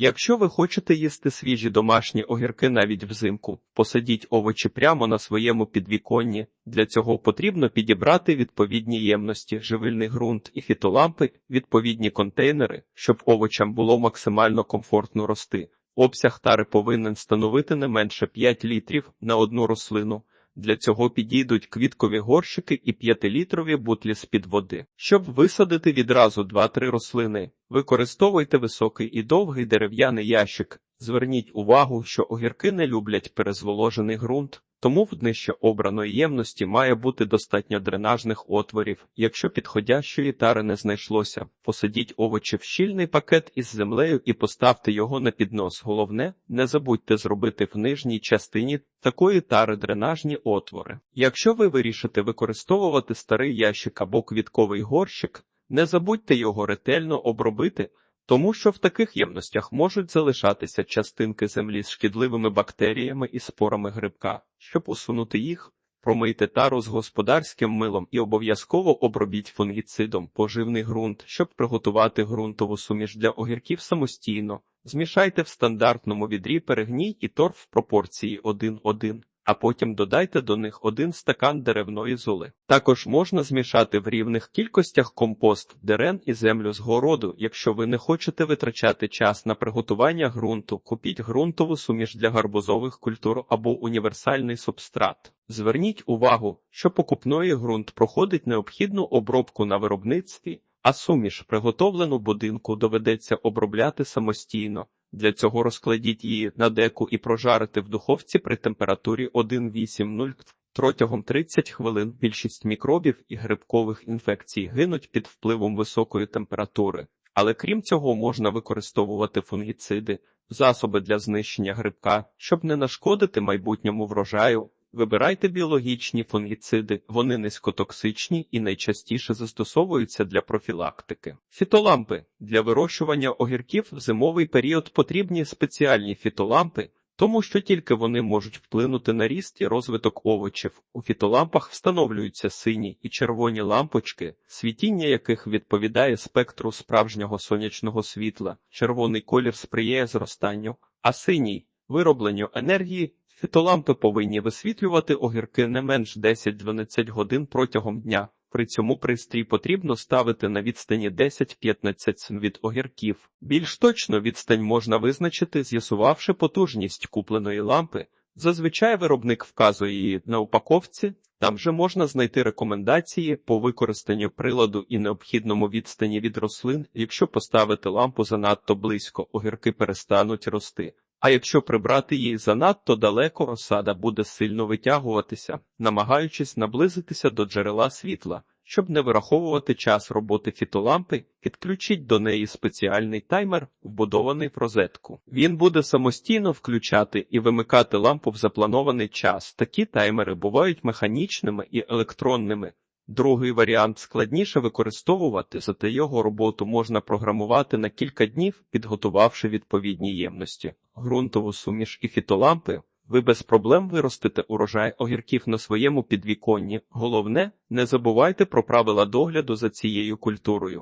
Якщо ви хочете їсти свіжі домашні огірки навіть взимку, посадіть овочі прямо на своєму підвіконні. Для цього потрібно підібрати відповідні ємності, живильний ґрунт і фітолампи, відповідні контейнери, щоб овочам було максимально комфортно рости. Обсяг тари повинен становити не менше 5 літрів на одну рослину. Для цього підійдуть квіткові горщики і 5-літрові бутлі з-під води. Щоб висадити відразу 2-3 рослини, використовуйте високий і довгий дерев'яний ящик. Зверніть увагу, що огірки не люблять перезволожений ґрунт, тому в днище обраної ємності має бути достатньо дренажних отворів. Якщо підходящої тари не знайшлося, посадіть овочі в щільний пакет із землею і поставте його на піднос. Головне, не забудьте зробити в нижній частині такої тари дренажні отвори. Якщо ви вирішите використовувати старий ящик або квітковий горщик, не забудьте його ретельно обробити. Тому що в таких ємностях можуть залишатися частинки землі з шкідливими бактеріями і спорами грибка. Щоб усунути їх, промийте тару з господарським милом і обов'язково обробіть фунгіцидом поживний ґрунт, щоб приготувати ґрунтову суміш для огірків самостійно. Змішайте в стандартному відрі перегній і торф в пропорції 1-1 а потім додайте до них один стакан деревної золи. Також можна змішати в рівних кількостях компост, дерен і землю з городу. Якщо ви не хочете витрачати час на приготування ґрунту, купіть ґрунтову суміш для гарбузових культур або універсальний субстрат. Зверніть увагу, що покупної ґрунт проходить необхідну обробку на виробництві, а суміш, приготовлену будинку, доведеться обробляти самостійно. Для цього розкладіть її на деку і прожарити в духовці при температурі 1,80 протягом 30 хвилин. Більшість мікробів і грибкових інфекцій гинуть під впливом високої температури, але крім цього можна використовувати фунгіциди, засоби для знищення грибка, щоб не нашкодити майбутньому врожаю. Вибирайте біологічні фунгіциди, вони низькотоксичні і найчастіше застосовуються для профілактики. Фітолампи для вирощування огірків в зимовий період потрібні спеціальні фітолампи, тому що тільки вони можуть вплинути на ріст і розвиток овочів. У фітолампах встановлюються сині і червоні лампочки, світіння яких відповідає спектру справжнього сонячного світла. Червоний колір сприяє зростанню, а синій виробленню енергії. Фітолампи повинні висвітлювати огірки не менш 10-12 годин протягом дня. При цьому пристрій потрібно ставити на відстані 10-15 см від огірків. Більш точно відстань можна визначити, з'ясувавши потужність купленої лампи. Зазвичай виробник вказує її на упаковці, там же можна знайти рекомендації по використанню приладу і необхідному відстані від рослин. Якщо поставити лампу занадто близько, огірки перестануть рости. А якщо прибрати її занадто далеко, розсада буде сильно витягуватися, намагаючись наблизитися до джерела світла. Щоб не вираховувати час роботи фітолампи, підключіть до неї спеціальний таймер, вбудований в розетку. Він буде самостійно включати і вимикати лампу в запланований час. Такі таймери бувають механічними і електронними. Другий варіант складніше використовувати, зате його роботу можна програмувати на кілька днів, підготувавши відповідні ємності, ґрунтову суміш і фітолампи. Ви без проблем виростите урожай огірків на своєму підвіконні. Головне, не забувайте про правила догляду за цією культурою.